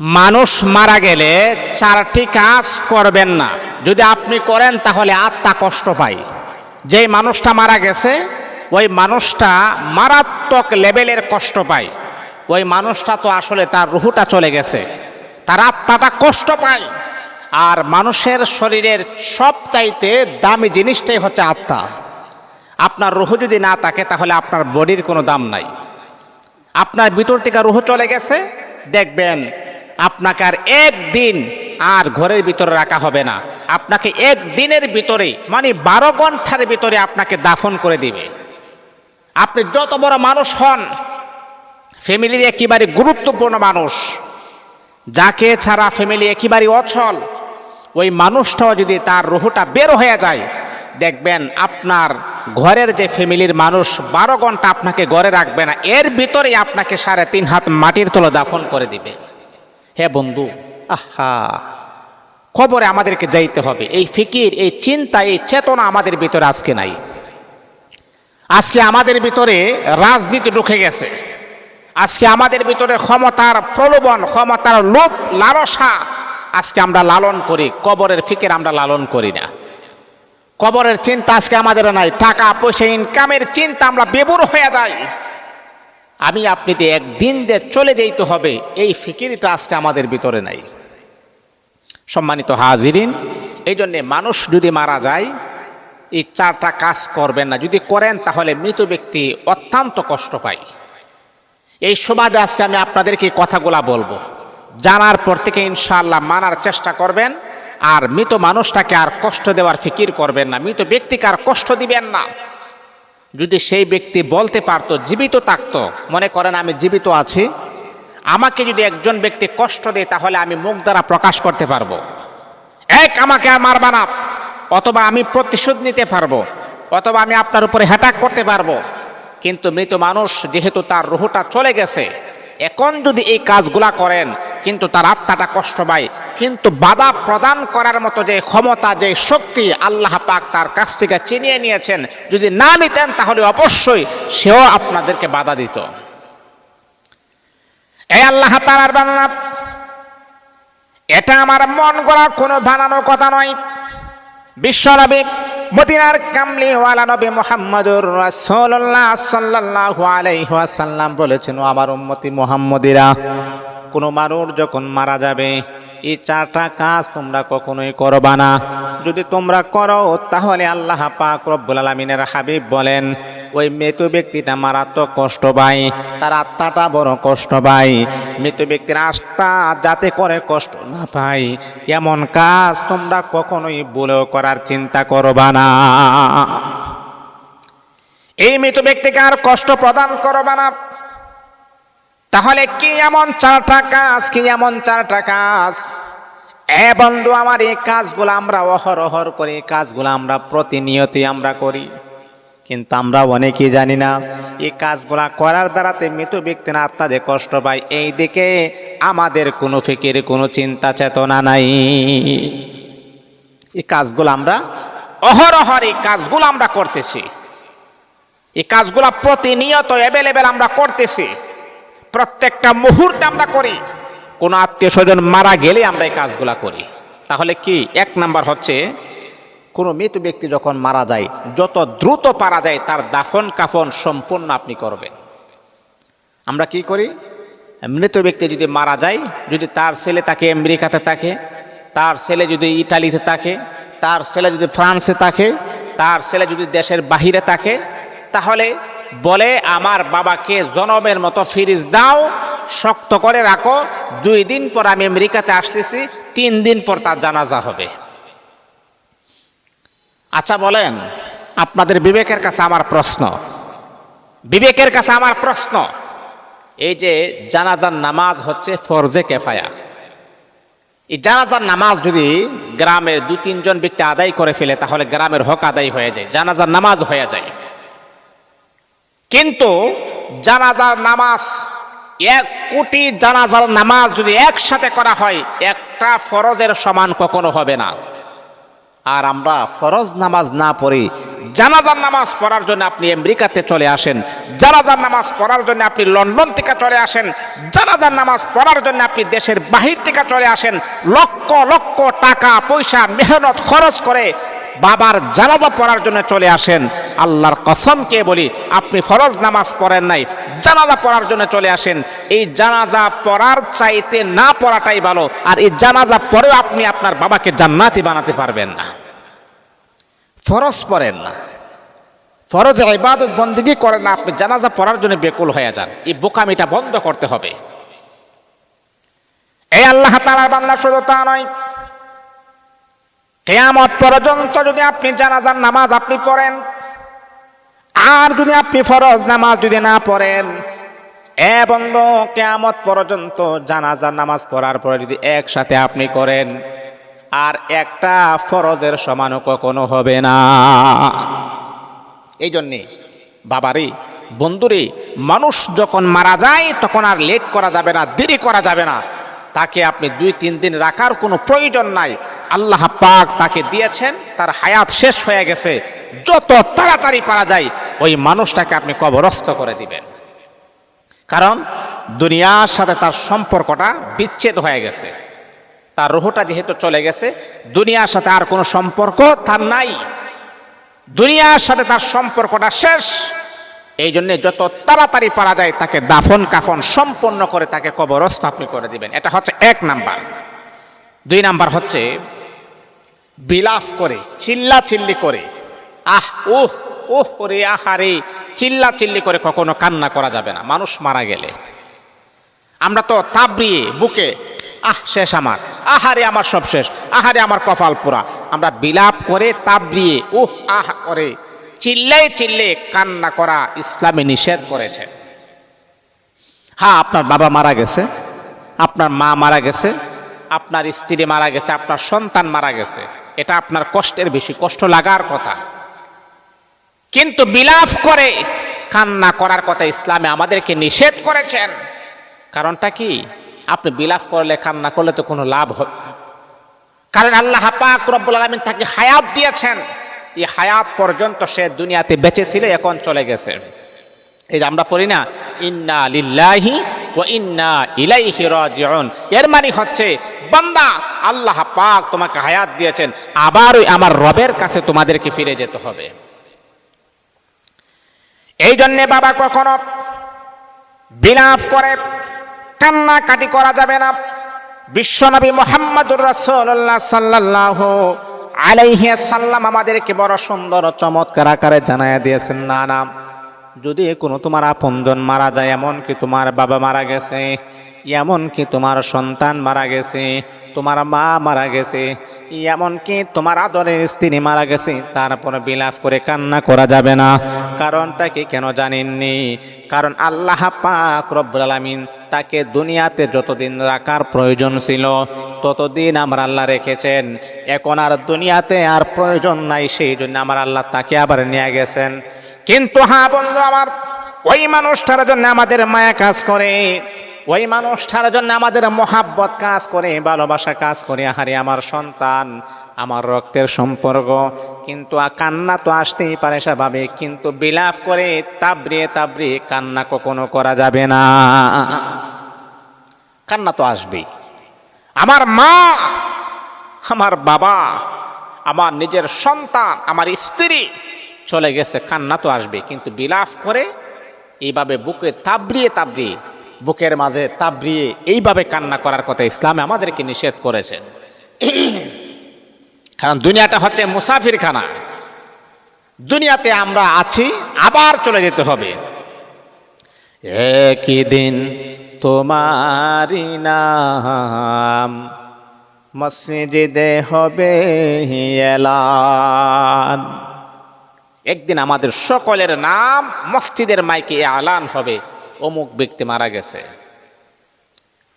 মানুষ মারা গেলে চারটি কাজ করবেন না। যদি আপনি করেন, তাহলে আত্মা কষ্ট পায়। যেই মানুষটা মারা গেছে, ওই মানুষটা মারাত্মক লেভেলের কষ্ট পায়। ওই মানুষটা তো আসলে তার রুহুটা চলে গেছে। তার আত্মাটা কষ্ট পায়। আর মানুষের শরীরের সবচাইতে দামি জিনিসটাই হচ্ছে আত্মা। আপনার রুহু যদি না থাকে, তাহলে আপনার বডির কোনো দাম নাই। আপনার ভিতর থেকে রুহ চলে গেছে, দেখবেন আপনাকে আর একদিন আর ঘরের ভিতরে রাখা হবে না। আপনাকে এক দিনের ভিতরে মানে বারো ঘণ্টার ভিতরে আপনাকে দাফন করে দিবে। আপনি যত বড় মানুষ হন ফ্যামিলির একেবারে গুরুত্বপূর্ণ মানুষ, যাকে ছাড়া ফ্যামিলি একেবারে অচল, ওই মানুষটাও যদি তার রুহুটা বের হয়ে যায়, দেখবেন আপনার ঘরের যে ফ্যামিলির মানুষ বারো ঘণ্টা আপনাকে ঘরে রাখবে না, এর ভিতরেই আপনাকে সাড়ে তিন হাত মাটির তলে দাফন করে দিবে। হে বন্ধু, আহা, খবরে আমাদেরকে যাইতে হবে। এই ফিকির, এই চিন্তা, এই চেতনা আমাদের ভিতরে আজকে নাই। আজকে আমাদের ভিতরে রাজনীতি ঢুকে গেছে। আজকে আমাদের ভিতরে ক্ষমতার প্রলোভন, ক্ষমতার লোভ, লালসা আজকে আমরা লালন করি। কবরের ফিকির আমরা লালন করি না। কবরের চিন্তা আজকে আমাদের নাই। টাকা, পয়সা ইনকামের চিন্তা আমরা বেবুর হয়ে যাই। আমি আপনি দিয়ে একদিন দিয়ে চলে যেতে হবে। এই ফিকিরটা আজকে আমাদের ভিতরে নাই। সম্মানিত হাজিরিন এই জন্যে মানুষ যদি মারা যায়, এই চারটা কাজ করবেন না। যদি করেন, তাহলে মৃত ব্যক্তি অত্যন্ত কষ্ট পায়। এই সমাজে আজকে আমি আপনাদেরকে কথাগুলা বলব। জানার পর থেকে ইনশাআল্লাহ মানার চেষ্টা করবেন, আর মৃত মানুষটাকে আর কষ্ট দেওয়ার ফিকির করবেন না। মৃত ব্যক্তিকে আর কষ্ট দিবেন না। যদি সেই ব্যক্তি বলতে পারতো, জীবিত থাকতো, মনে করেন আমি জীবিত আছি, আমাকে যদি একজন ব্যক্তি কষ্ট দেয়, তাহলে আমি মুখ দ্বারা প্রকাশ করতে পারব। এক, আমাকে আর মারবা না। অথবা আমি প্রতিশোধ নিতে পারব। অথবা আমি আপনার উপরে হ্যাটাক করতে পারব। কিন্তু মৃত মানুষ, যেহেতু তার রুহুটা চলে গেছে, এখন যদি এই কাজগুলা করেন কিন্তু তার আত্মাটা কষ্ট পায়। কিন্তু বাধা প্রদান করার মতো যে ক্ষমতা, যে শক্তি আল্লাহ পাক তার কাছ থেকে চিনিয়ে নিয়েছেন, যদি না নিতেন তাহলে অবশ্যই সেও আপনাদেরকে বাধা দিত। এই আল্লাহ তালার বানানা এটা আমার মন গড়া কোনো বানানো কথা নয়। বিশ্বনবী মদিনার কামলি ওয়ালা নবী মুহাম্মদুর রাসূলুল্লাহ সাল্লাল্লাহু আলাইহি ওয়াসাল্লাম বলেছেন আমার উম্মতি মুহাম্মদিরা কোনো মানুষ যখন মারা যাবে, এই চারটা কাজ তোমরা কখনোই করবা না। যদি তোমরা করো, তাহলে আল্লাহ পাক রব্বুল আলামিনের হাবিব বলেন, ওই মৃত ব্যক্তিটা মারাত্মক কষ্ট পায়, তার আত্মাটা বড় কষ্ট পায়। মৃত ব্যক্তির আত্মা যাতে করে কষ্ট না পায়, এমন কাজ তোমরা কখনোই বলেও করার চিন্তা করবা না। এই মৃত ব্যক্তিকে আর কষ্ট প্রদান করবা না। তাহলে কি এমন চারটা কাজ, কি এমন চারটা কাজ? এ বন্ধু, আমার এই কাজগুলো আমরা অহরহর করি কাজগুলো আমরা প্রতিনিয়তই আমরা করি। কিন্তু আমরা অনেকেই জানি না, এই কাজগুলা করার দ্বারাতে মৃত ব্যক্তির আত্মা যে কষ্ট পায়, এই দিকে আমাদের কোনো ফিকির, কোনো চিন্তা চেতনা নাই। এই কাজগুলো আমরা অহরহর এই কাজগুলো আমরা করতেছি। এই কাজগুলা প্রতিনিয়ত অ্যাভেলেবেল আমরা করতেছি। প্রত্যেকটা মুহূর্তে আমরা করি। কোনো আত্মীয় স্বজন মারা গেলে আমরা এই কাজগুলা করি। তাহলে কি এক নাম্বার হচ্ছে, কোনো মৃত ব্যক্তি যখন মারা যায়, যত দ্রুত পারা যায়, তার দাফন কাফন সম্পূর্ণ আপনি করবেন। আমরা কি করি? মৃত ব্যক্তি যদি মারা যায়, যদি তার ছেলে তাকে আমেরিকাতে থাকে, তার ছেলে যদি ইটালিতে থাকে, তার ছেলে যদি ফ্রান্সে থাকে, তার ছেলে যদি দেশের বাহিরে থাকে, তাহলে বলে, আমার বাবাকে জনমের মতো ফিরিজ দাও, শক্ত করে রাখো। দুই দিন পর আমি আমেরিকাতে আসতেছি, তিন দিন পর তার জানাজা হবে। আচ্ছা বলেন, আপনাদের বিবেকের কাছে আমার প্রশ্ন। বিবেকের কাছে আমার প্রশ্ন, এই যে জানাজার নামাজ হচ্ছে ফরজে কেফায়া। এই জানাজার নামাজ যদি গ্রামের দু তিনজন ব্যক্তি আদায় করে ফেলে, তাহলে গ্রামের হক আদায় হয়ে যায়, জানাজার নামাজ হয়ে যায়। কিন্তু জানাজার নামাজ, এক কোটি জানাজার নামাজ যদি একসাথে করা হয়, একটা ফরজের সমান কখনো হবে না। আর আমরা ফরজ নামাজ না পড়ি জানাজার নামাজ পড়ার জন্য আপনি আমেরিকাতে চলে আসেন, জানাজার নামাজ পড়ার জন্য আপনি লন্ডন থেকে চলে আসেন, জানাজার নামাজ পড়ার জন্য আপনি দেশের বাহির থেকে চলে আসেন, লক্ষ লক্ষ টাকা পয়সা মেহনত খরচ করে বাবার জানাজা পড়ার জন্য চলে আসেন। আল্লাহর কসমকে বলি, আপনি ফরজ নামাজ পড়েন নাই, জানাজা পড়ার জন্য চলে আসেন। এই জানাজা পড়ার চাইতে না পড়াটাই ভালো, আর এই জানাজা পরেও আপনি আপনার বাবাকে জান্নাতি বানাতে পারবেন না। ফরজ পড়েন না। ফরজ ইবাদত বন্দিগি করেন না, আপনি জানাজা পড়ার জন্য বেকুল হয়ে যান। এই বোকামিটা বন্ধ করতে হবে। এই আল্লাহ তালার বান্দা শুধু তা নয় কেয়ামত পর্যন্ত যদি আপনি জানাজার নামাজ আপনি পড়েন, আর যদি আপনি ফরজ নামাজ যদি না পড়েন, এ বন্ধ, কেয়ামত পর্যন্ত জানাজার নামাজ পড়ার পরে যদি একসাথে আপনি করেন, আর একটা ফরজের সমানও কখনো হবে না। এই জন্যে, বাবারি, বন্ধুরে, মানুষ যখন মারা যায়, তখন আর লেট করা যাবে না, দেরি করা যাবে না। তাকে আপনি দুই তিন দিন রাখার কোনো প্রয়োজন নাই। আল্লাহ পাক তাকে দিয়েছেন, তার হায়াত শেষ হয়ে গেছে। যত তাড়াতাড়ি পারা যায়, ওই মানুষটাকে আপনি কবরস্থ করে দিবেন। কারণ দুনিয়ার সাথে তার সম্পর্কটা বিচ্ছেদ হয়ে গেছে। তার রোহটা যেহেতু চলে গেছে, দুনিয়ার সাথে আর কোনো সম্পর্ক তার নাই। দুনিয়ার সাথে তার সম্পর্কটা শেষ। এই জন্য যত তাড়াতাড়ি পারা যায়, তাকে দাফন কাফন সম্পন্ন করে তাকে কবরস্থ আপনি করে দিবেন। এটা হচ্ছে এক নাম্বার। দুই নাম্বার হচ্ছে বিলাস করে চিল্লা চিল্লি করে। আহ ওহ ওহ রে আহারে চিল্লা চিল্লি করে কখনো কান্না করা যাবে না। মানুষ মারা গেলে। আমরা তো তাবড়িয়ে বুকে, আহ, শেষ আমার। আহারে, আমার সব শেষ। আহারে, আমার কপাল পোড়া। আমরা বিলাপ করে তাবড়িয়ে উহ, আহ করে চিল্লাই চিল্লে কান্না করা ইসলামে নিষেধ করেছে। হ্যাঁ আপনার বাবা মারা গেছে, আপনার মা মারা গেছে, আপনার স্ত্রী মারা গেছে, আপনার সন্তান মারা গেছে। এটা আপনার কষ্টের বেশি, কষ্ট লাগার কথা। কিন্তু বিলাপ করে, কান্না করার কথা ইসলামে আমাদেরকে নিষেধ করেছেন। কারণটা কি? আপনি বিলাপ করলে, কান্না করলে তো কোনো লাভ হবে। কারণ আল্লাহ পাক রব্বুল আলমিন তাকে হায়াত দিয়েছেন। এই হায়াত পর্যন্ত সে দুনিয়াতে বেঁচে ছিল, এখন চলে গেছে। এই যে আমরা পড়ি না, ইন্না লিল্লাহি ইন্না ইলাইহি রাজিউন। এর মানে হচ্ছে, বান্দা আল্লাহ পাক তোমাকে হায়াত দিয়েছেন, আবার ওই আমার রবের কাছে তোমাদেরকে ফিরে যেতে হবে। এই জন্যে বাবা কখনো বিলাপ করে, কান্নাকাটি করা যাবে না। বিশ্বনবী মোহাম্মদুর রাসূলুল্লাহ সাল্লাল্লাহু আলাইহি সাল্লাম আমাদেরকে বড় সুন্দর চমৎকার আকারে জানায়া দিয়েছেন না না যদি কোনো তোমার আপনজন মারা যায় এমন কি তোমার বাবা মারা গেছে এমন কি তোমার সন্তান মারা গেছে, তোমার মা মারা গেছে এমন কি তোমার আদরের স্ত্রী মারা গেছে, তারপর বিলাপ করে কান্না করা যাবে না। কারণটা কি কেন জানেননি? কারণ আল্লাহ পাক আলামিন তাকে দুনিয়াতে যতদিন রাখার প্রয়োজন ছিল, ততদিন আমার আল্লাহ রেখেছেন। এখন আর দুনিয়াতে আর প্রয়োজন নাই, সেই জন্য আমার আল্লাহ তাকে আবার নিয়ে গেছেন। কিন্তু হ্যাঁ বন্ধু আমার, ওই মানুষটার জন্য আমাদের মায়া কাজ করে, ওই মানুষটার জন্য আমাদের মহাব্বত কাজ করে, ভালোবাসা কাজ করে। আহারে, আমার সন্তান, আমার রক্তের সম্পর্ক, কিন্তু কান্না তো আসতেই পারে স্বাভাবিক, কিন্তু বিলাপ করে তাবড়িয়ে তাবড়িয়ে কান্না কখনো করা যাবে না। কান্না তো আসবেই। আমার মা, আমার বাবা, আমার নিজের সন্তান, আমার স্ত্রী চলে গেছে, কান্না তো আসবে। কিন্তু বিলাপ করে এইভাবে বুকে তাবড়িয়ে তাবড়িয়ে, বুকের মাঝে তাবড়িয়ে এইভাবে কান্না করার কথা ইসলামে আমাদেরকে নিষেধ করেছেন কারণ দুনিয়াটা হচ্ছে মুসাফিরখানা। দুনিয়াতে আমরা আছি, আবার চলে যেতে হবে। একই দিন তোমারি মসজিদে হবে এলান। একদিন আমাদের সকলের নাম মসজিদের মাইকে আলান হবে। অমুক ব্যক্তি মারা গেছে।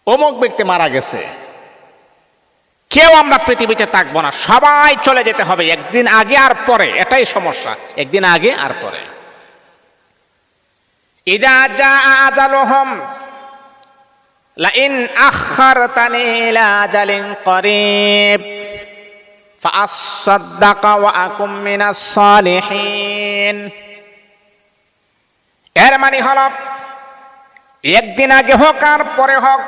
অমুক ব্যক্তি মারা গেছে। কেউ আমরা পৃথিবীতে থাকব না। সবাই চলে যেতে হবে। একদিন আগে আর পরে। এটাই সমস্যা। একদিন আগে আর পরে। ইদা যা আজালুহুম করিব। فأصدق وأكن من الصالحين এর মানে হল একদিন আগে হোক আর পরে হোক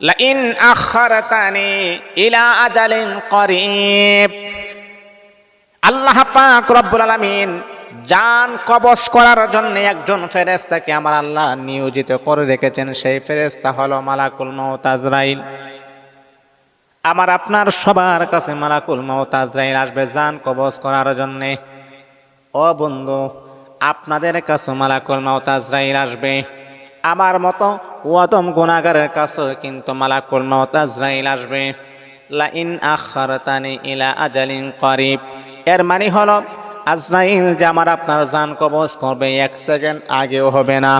লাইন আখারতানি ইলা আজালিন করিব আল্লাহ পাক রব্বুল আলামিন জান কবজ করার জন্য একজন ফেরেশতাকে আমার আল্লাহ নিয়োজিত করে রেখেছেন সেই ফেরেশতা হলো মালাকুল মাউত আজরাইল আমার আপনার সবার কাছে মালাকুল মাউত আজরাইল আসবে জান কবজ করার জন্যে। ও বন্ধু, আপনাদের কাছে মালাকুল মাউত আজরাইল আসবে। আমার মতো ওয়াদম গুনাগারের কাছে কিন্তু মালাকুল মাউত আজরাইল আসবে। লাইন আখারতানি ইলা আজালিন করিব। এর মানে হলো, আজরাইল যে আমার আপনার জান কবজ করবে, এক সেকেন্ড আগেও হবে না।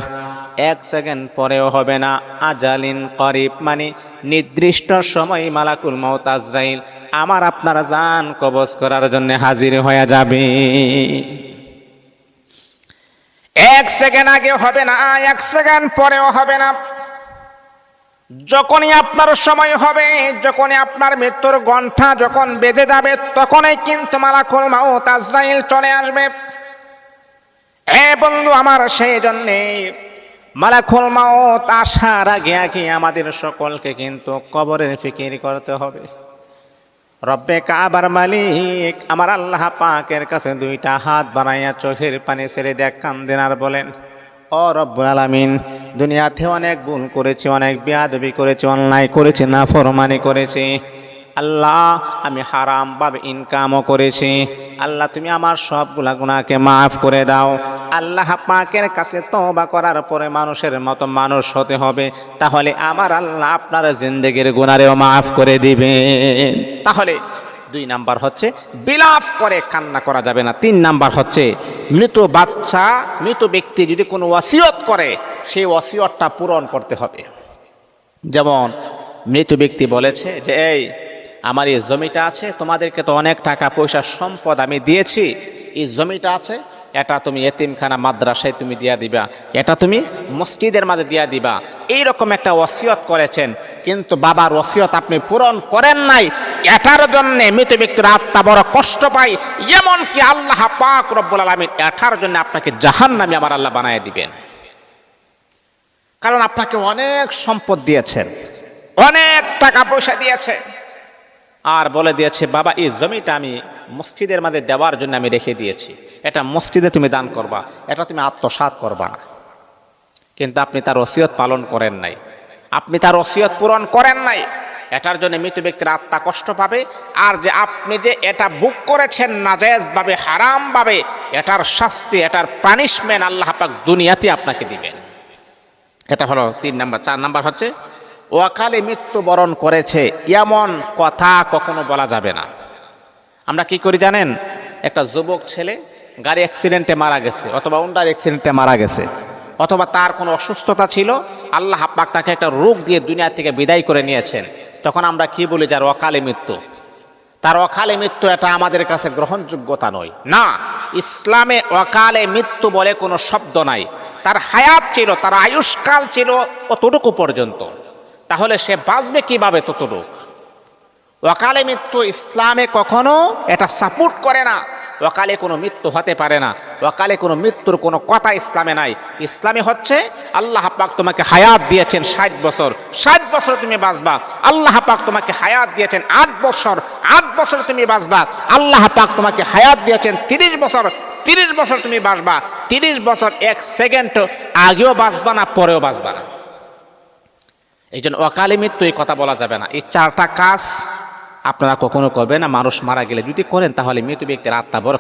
এক সেকেন্ড পরেও হবে না। আজালিন করিব মানে নির্দিষ্ট সময় মালাকুল মাউত আজরাইল। আমার আপনার জান কবজ করার জন্য হাজির হয়ে যাবে। এক সেকেন্ড আগে হবে না, এক সেকেন্ড পরেও হবে না। যখনই আপনার সময় হবে, যখনই আপনার মৃত্যুর গন্ঠা যখন বেজে যাবে, তখনই কিন্তু মালাকুল মাউত আজরাইল চলে আসবে। এ বন্ধু আমার সেই জন্যে মালাকুল মাউত আসার আগে আগে আমাদের সকলকে কিন্তু কবরের ফিকির করতে হবে। রব্বে কাবার মালিক আমার আল্লাহ পাকের কাছে দুইটা হাত বানাইয়া চোখের পানি ছেড়ে দেখ কান্দেন আর বলেন, ও রব্বুল আলামিন, দুনিয়াতে অনেক ভুল করেছি, অনেক বিয়াদবি করেছি, অন্যায় করেছি না ফরমানি করেছি। আল্লাহ, আমি হারাম ভাবে ইনকামও করেছি। আল্লাহ, তুমি আমার সবগুলা গুণাকে মাফ করে দাও। আল্লাহ পাকের কাছে তবা করার পরে মানুষের মতো মানুষ হতে হবে। তাহলে আমার আল্লাহ আপনার জিন্দগির গুণারেও মাফ করে দিবেন তাহলে দুই নাম্বার হচ্ছে, বিলাপ করে কান্না করা যাবে না। তিন নাম্বার হচ্ছে, মৃত বাচ্চা, মৃত ব্যক্তি যদি কোনো ওয়াসিয়ত করে, সেই ওয়াসিয়তটা পূরণ করতে হবে। যেমন মৃত ব্যক্তি বলেছে যে, এই আমার এই জমিটা আছে, তোমাদেরকে তো অনেক টাকা পয়সা সম্পদ আমি দিয়েছি। এই জমিটা আছে, এটা তুমি এতিমখানা মাদ্রাসায় তুমি দিয়া দিবা, এটা তুমি মসজিদের মাঝে দিয়া দিবা। এই রকম একটা ওসিয়ত করেছেন, কিন্তু বাবার ওসিয়ত আপনি পূরণ করেন নাই। এটার জন্য মৃত ব্যক্তির আত্মা বড় কষ্ট পাই এমনকি আল্লাহ পাক রব্বুল আলমিন এটার জন্য আপনাকে জাহান নামে আমার আল্লাহ বানায় দিবেন। কারণ আপনাকে অনেক সম্পদ দিয়েছেন, অনেক টাকা পয়সা দিয়েছে আর বলে দিয়েছে, বাবা, এই জমিটা আমি মসজিদের মাঝে দেওয়ার জন্য আমি রেখে দিয়েছি। এটা মসজিদে তুমি দান করবা, এটা তুমি আত্মসাৎ করবা। না কিন্তু আপনি তার ওসিয়ত পালন করেন নাই। আপনি তার ওসিয়ত পূরণ করেন নাই। এটার জন্য মৃত ব্যক্তির আত্মা কষ্ট পাবে। আর যে আপনি যে এটা বুক করেছেন নাজায়েজ ভাবে হারাম ভাবে এটার শাস্তি, এটার পানিশমেন্ট আল্লাহ পাক দুনিয়াতে আপনাকে দিবেন। এটা হলো তিন নাম্বার, চার নাম্বার হচ্ছে ওয়াকালে মৃত্যুবরণ করেছে, এমন কথা কখনো বলা যাবে না। আমরা কি করি জানেন? একটা যুবক ছেলে গাড়ি অ্যাক্সিডেন্টে মারা গেছে, অথবা উন্ডার অ্যাক্সিডেন্টে মারা গেছে, অথবা তার কোনো অসুস্থতা ছিল, আল্লাহ পাক তাকে একটা রোগ দিয়ে দুনিয়া থেকে বিদায় করে নিয়েছেন। তখন আমরা কি বলি যার অকালে মৃত্যু? তার অকালে মৃত্যু এটা আমাদের কাছে গ্রহণযোগ্যতা নয়। না, ইসলামে অকালে মৃত্যু বলে কোনো শব্দ নাই। তার হায়াত ছিল, তার আয়ুষ্কাল ছিল অতটুকু পর্যন্ত। তাহলে সে বাঁচবে কীভাবে ততটুক অকালে মৃত্যু ইসলামে কখনো এটা সাপোর্ট করে না। অকালে কোনো মৃত্যু হতে পারে না। অকালে কোনো মৃত্যুর কোনো কথা ইসলামে নাই। ইসলামে হচ্ছে, আল্লাহ পাক তোমাকে হায়াত দিয়েছেন ষাট বছর। ষাট বছর তুমি বাঁচবা। আল্লাহ পাক তোমাকে হায়াত দিয়েছেন আট বছর। আট বছর তুমি বাঁচবা। আল্লাহ পাক তোমাকে হায়াত দিয়েছেন তিরিশ বছর। তিরিশ বছর তুমি বাঁচবা। তিরিশ বছর এক সেকেন্ড আগেও বাঁচবা না, পরেও বাঁচবা না। এই জন্য অকালে মৃত্যু এই কথা বলা যাবে না। এই চারটা কাজ আপনারা কখনো করবেন না, মানুষ মারা গেলে। যদি করেন তাহলে মৃত্যু ব্যক্তির আত্মা বড়